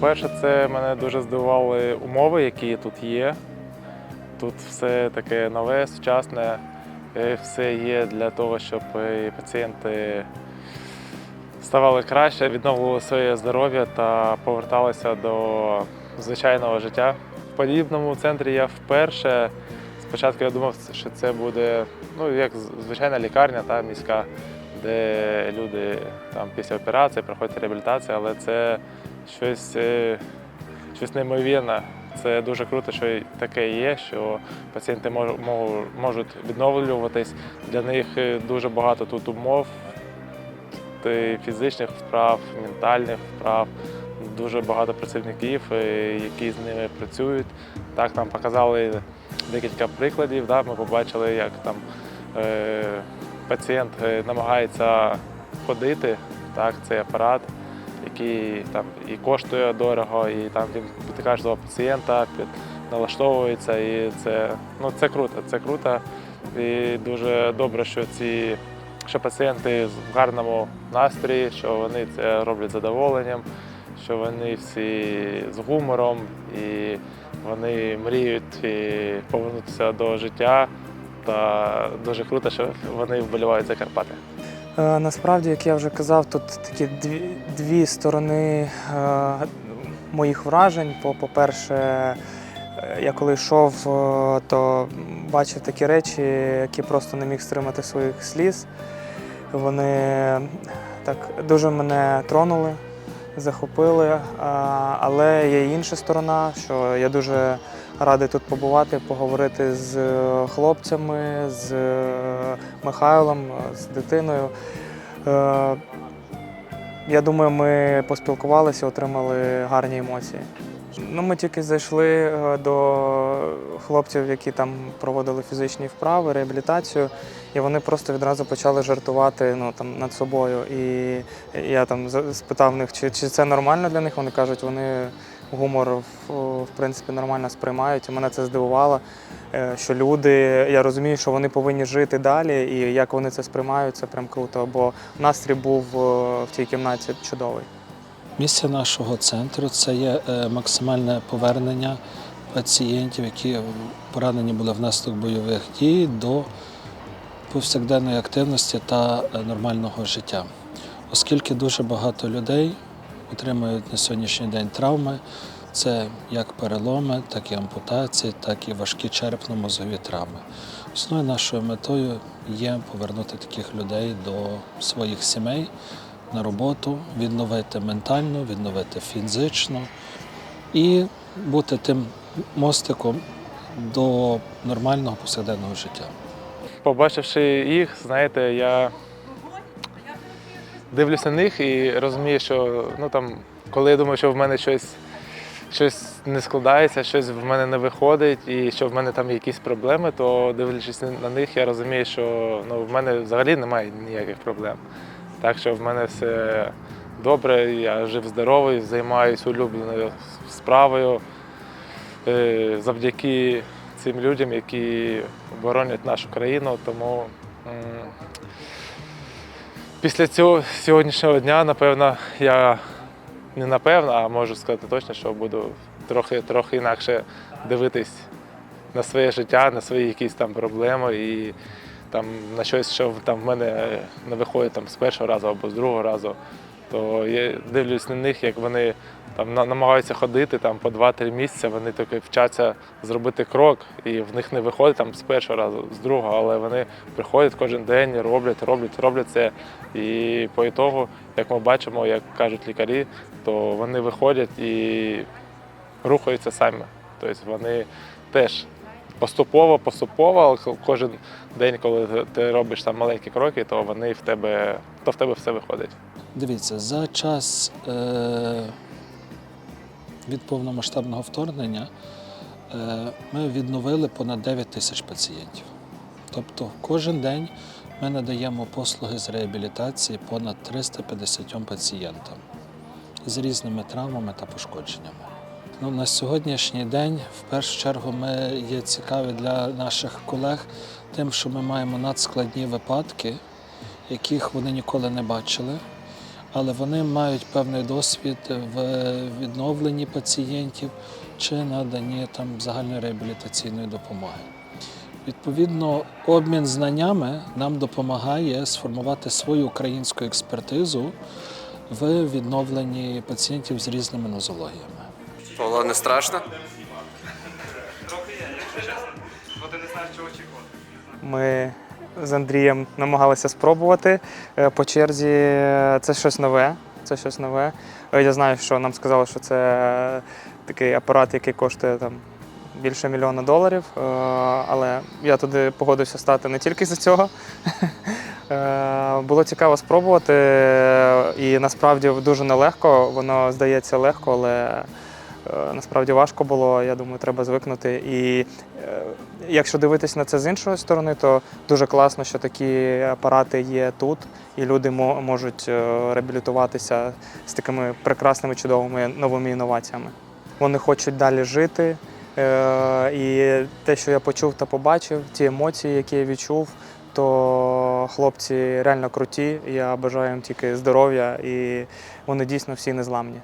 По-перше, це мене дуже здивували умови, які тут є. Тут все таке нове, сучасне, е, все є для того, щоб е, пацієнти ставали краще, відновлювали своє здоров'я та поверталися до звичайного життя. В подібному центрі я вперше. Спочатку я думав, що це буде ну, як звичайна лікарня та міська, де люди там, після операції проходять реабілітацію, але це щось, е, щось неймовірне. Це дуже круто, що таке є, що пацієнти мож- мож- можуть відновлюватись. Для них е, дуже багато тут умов, фізичних вправ, ментальних вправ. Дуже багато працівників, е, які з ними працюють. Так, нам показали декілька прикладів. Да, ми побачили, як там е, пацієнт намагається ходити. Так, цей апарат, який там і коштує дорого, і там під кожного пацієнта під, налаштовується. І це, ну, це круто, це круто. І дуже добре, що ці що пацієнти в гарному настрої, що вони це роблять задоволенням, що вони всі з гумором і вони мріють і повернутися до життя. Та дуже круто, що вони вболівають за Карпати. Е, Насправді, як я вже казав, тут такі дві, дві сторони е, моїх вражень. По- По-перше, е, я коли йшов, то бачив такі речі, які просто не міг стримати своїх сліз. Вони так дуже мене тронули, захопили. Але є інша сторона, що я дуже радий тут побувати, поговорити з е, хлопцями, з е, Михайлом, е, з дитиною. Я думаю, ми поспілкувалися, отримали гарні емоції. Ну, ми тільки зайшли до хлопців, які там проводили фізичні вправи, реабілітацію, і вони просто відразу почали жартувати ну, там, над собою. І я там спитав них, чи, чи це нормально для них. Вони кажуть, вони гумор в, принципі нормально сприймають. Мене це здивувало, е, що люди, я розумію, що вони повинні жити далі, і як вони це сприймають, це прям круто. Бо настрій був е, в цій кімнаті чудовий. Місія нашого центру це є е, максимальне повернення пацієнтів, які поранені були внаслідок бойових дій до повсякденної активності та нормального життя. Оскільки дуже багато людей отримують на сьогоднішній день травми, це як переломи, так і ампутації, так і важкі черепно-мозгові травми. Основною нашою метою є повернути таких людей до своїх сімей на роботу, відновити ментально, відновити фізично і бути тим мостиком до нормального повсякденного життя. Побачивши їх, знаєте, я дивлюся на них і розумію, що ну, там, коли я думаю, що в мене щось, щось не складається, щось в мене не виходить, і що в мене там якісь проблеми, то дивлячись на них, я розумію, що ну, в мене взагалі немає ніяких проблем. Так що в мене все добре, я жив здоровий, займаюся улюбленою справою. Е, Завдяки цим людям, які боронять нашу країну. Тому після цього сьогоднішнього дня, напевно, я не напевно, а можу сказати точно, що буду трохи, трохи інакше дивитись на своє життя, на свої якісь там проблеми і там на щось, що там в мене не виходить там з першого разу або з другого разу. То я дивлюсь на них, як вони там намагаються ходити там по 2-3 місяці, вони таки вчаться зробити крок, і в них не виходить там з першого разу, з другого, але вони приходять кожен день, роблять, роблять, роблять це. І по ітогу, як ми бачимо, як кажуть лікарі, то вони виходять і рухаються самі. Тобто вони теж поступово, поступово, але кожен день, коли ти робиш там маленькі кроки, то вони в тебе, то в тебе все виходить. Дивіться, за час е, від повномасштабного вторгнення е, ми відновили понад 9 тисяч пацієнтів. Тобто кожен день ми надаємо послуги з реабілітації понад 350 пацієнтам з різними травмами та пошкодженнями. Ну, на сьогоднішній день, в першу чергу, ми є цікаві для наших колег тим, що ми маємо надскладні випадки, яких вони ніколи не бачили. Але вони мають певний досвід в відновленні пацієнтів чи наданні там загальної реабілітаційної допомоги. Відповідно, обмін знаннями нам допомагає сформувати свою українську експертизу в відновленні пацієнтів з різними нозологіями. Павло, не страшно? Ми з Андрієм намагалися спробувати е, по черзі. Це щось нове. Це щось нове. Е, Я знаю, що нам сказали, що це такий апарат, який коштує там більше мільйона доларів. Е, Але я туди погодився стати не тільки за цього. Е, Було цікаво спробувати, е, і насправді дуже нелегко. Воно здається легко, але е, насправді важко було. Я думаю, треба звикнути. І е, якщо дивитись на це з іншої сторони, то дуже класно, що такі апарати є тут, і люди мо- можуть е, реабілітуватися з такими прекрасними, чудовими новими інноваціями. Вони хочуть далі жити. Е, І те, що я почув та побачив, ті емоції, які я відчув, то хлопці реально круті. Я бажаю їм тільки здоров'я, і вони дійсно всі незламні.